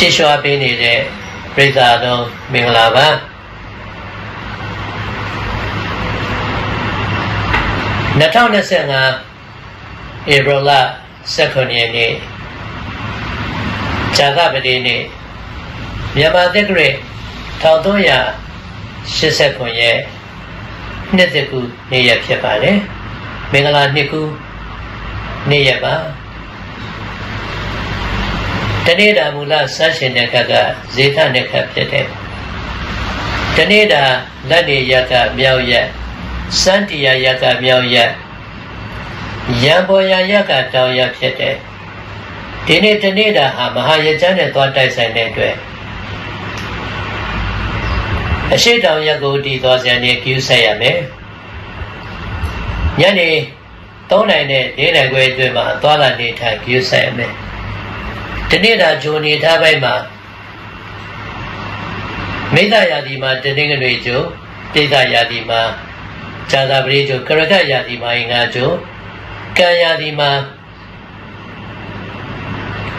ချစ်ရွှာပေးနေတဲ့ပြိဿာတော်မင်္ဂလာပါ2025ဧပြီလ19ရက်နေ့ဇာကပတိနေ့မြန်မာတက္ကရာ1389ရက်နှစ်သက်ကူနေ့ရက်ဖြစ်ပါတယ်မင်္ဂလာနှစ်ကူနေ့ရက်ပါ တနေ့တာမူလဆန်းရှင်တဲ့ခက်ကဇေထတဲ့ခက်ဖြစ်တယ်တနေ့တာလက်နေရက်ကမြောက်ရက်စန်းတီယာရက်ကမြောက်ရက်ရံပေါ်ရရက်ကတောင်ရက်ဖြစ်တယ်ဒီနေ့တနေ့တာဟာမဟာရကျမ်းနဲ့သွားတိုက်ဆိုင်တဲ့အတွက်အရှိတောင်ရက်ကိုတည်သွားစံနေကျူးဆက်ရမယ်ညနေ3နိုင်နဲ့4နိုင်ခွဲအတွင်းမှာသွားလာနေထိုင်ကျူးဆက်ရမယ် ဒီနေ့တာဂျိုနေထားပိုင်းမှာမိစ္ဆာယာတိမှာတနင်္ဂနွေကျိုးပိစ္ဆာယာတိမှာဇာတာပရိကျိုးကရကယာတိမှာအင်္ဂါကျိုးကံယာတိမှာ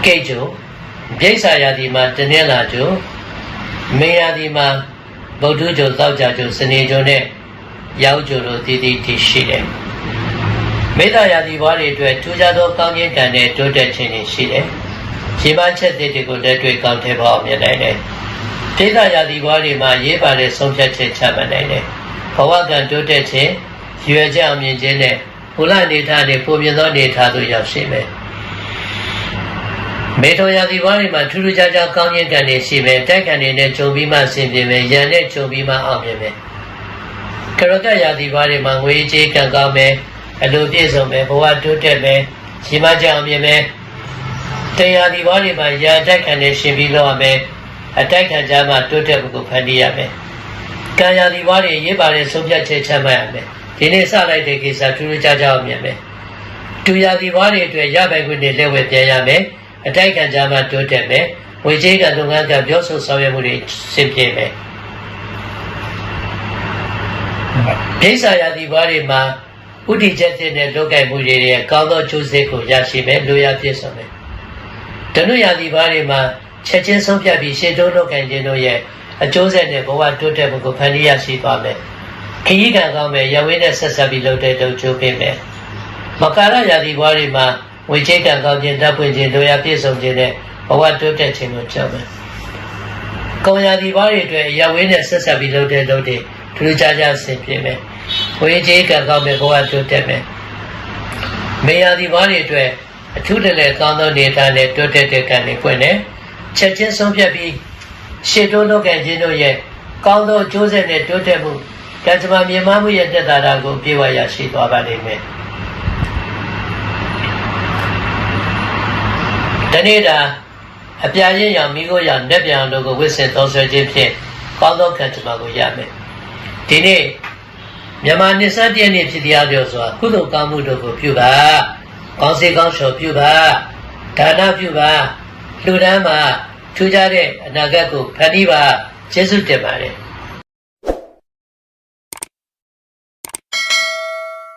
ကိတ်ကျိုးပြိစ္ဆာယာတိမှာတနင်္လာကျိုးမေယာတိမှာဗုဒ္ဓကျိုးသောက်ကြကျိုးစနေကျိုးနဲ့ရောက်ကျိုးတို့တည်တည်တည်ရှိတယ်မေတ္တာယာတိဘွားတွေအတွက်ထူးခြားသောကောင်းခြင်းကံနဲ့တိုးတက်ခြင်းတွေရှိတယ် ရေပန်းချက်သစ်တွေကိုလက်တွေ့ကောင်းထည့်ဖို့အောင်မြင်နိုင်တယ်။ဒေသရာသီဘွားတွေမှာရေးပါတဲ့ဆုံးဖြတ်ချက်ချမှတ်နိုင်တယ်။ဘဝကံတိုးတက်ခြင်းရွယ်ချက်အောင်မြင်ခြင်းနဲ့ဘုလအနေထားနဲ့ပုံမြင်သောအနေထားသို့ရောက်ရှိမယ်။မေထောရာသီဘွားတွေမှာထူးထူးခြားခြားကောင်းခြင်းကံတွေရှိမယ်။တိုက်ခံတွေနဲ့ဂျုံပြီးမှဆင်ပြေမယ်။ရန်နဲ့ဂျုံပြီးမှအောင်မြင်မယ်။ကရကရာသီဘွားတွေမှာငွေကြေးကံကောင်းမယ်။အလိုပြည့်စုံမယ်။ဘဝတိုးတက်မယ်။ရှိမှကြောင်မြင်မယ်။ တရားဒီဘာတွေမှာရာတိုက်ခံနေရှင်ပြီးတော့မယ်အတိုက်ခံကြမှာတိုးတက်မှုကိုဖန်တီးရမယ်ကံရာဒီဘာတွေရေးပါတဲ့ဆုံးဖြတ်ချက်ချမှတ်ရမယ်ဒီနေ့စလိုက်တဲ့ကိစ္စထူးထူးခြားခြားအောင်မြင်မယ်တူရာဒီဘာတွေအတွက်ရပိုင်ခွင့်တွေလက်ဝဲပြန်ရမယ်အတိုက်ခံကြမှာတိုးတက်မယ်ဝေကြီးကလုပ်ငန်းကပြောဆိုဆောင်ရွက်မှုတွေဆင်ပြေမယ်ဒိဋ္ဌာရာဒီဘာတွေမှာဥဒိချက်တဲ့လောကမှုတွေရဲ့ကောင်းသောကျိုးဆက်ကိုရရှိမယ်လူရပြည့်စုံမယ် ဓနုရာသီဘာတွေမှာချက်ချင်းဆုံးဖြတ်ပြီးရှေ့တိုးလုပ်ကင်ခြင်းတို့ရဲ့အကျိုးဆက်နဲ့ဘဝတိုးတက်မှုကိုဖန်တီးရရှိသွားမယ်။ခရီးကံကောင်းမယ်ရဝင်းနဲ့ဆက်ဆက်ပြီးလုပ်တဲ့လုပ်ချိုးပေးမယ်။မကာရရာသီဘာတွေမှာဝေချိတ်ကံကောင်းခြင်းတပ်ပွင့်ခြင်းတို့ရပြည့်စုံခြင်းနဲ့ဘဝတိုးတက်ခြင်းကိုကြောက်မယ်။ကုံရာသီဘာတွေအတွက်ရဝင်းနဲ့ဆက်ဆက်ပြီးလုပ်တဲ့လုပ်တွေထူးခြားခြားဆင်ပြေမယ်။ဝေချိတ်ကံကောင်းမယ်ဘဝတိုးတက်မယ်။မေရာသီဘာတွေအတွက် အထူးတလဲကောင်းသောနေသားနဲ့တိုးတက်တဲ့ကံတွေပွင့်တယ်ချက်ချင်းဆုံးဖြတ်ပြီးရှေ့တိုးလုပ်ခဲ့ခြင်းတို့ရဲ့ကောင်းသောအကျိုးဆက်နဲ့တိုးတက်မှုကံကြမ္မာမြင်မမှုရဲ့တက်တာတာကိုပြေဝရရှိသွားပါလိမ့်မယ်တနေ့တာအပြာရင်းရောင်မိကိုရောင်လက်ပြောင်တို့ကိုဝစ်ဆင်သုံးဆွဲခြင်းဖြင့်ကောင်းသောကံကြမ္မာကိုရမယ်ဒီနေ့မြန်မာနှစ်စတည့်နေ့ဖြစ်တရားပြောစွာကုသိုလ်ကောင်းမှုတို့ကိုပြုပါ ကောင်းစေကောင်းချော်ပြုပါဒါနပြုပါလှူဒန်းပါထူးခြားတဲ့အနာဂတ်ကိုဖန်တီးပါကျေးဇူးတင်ပါတယ်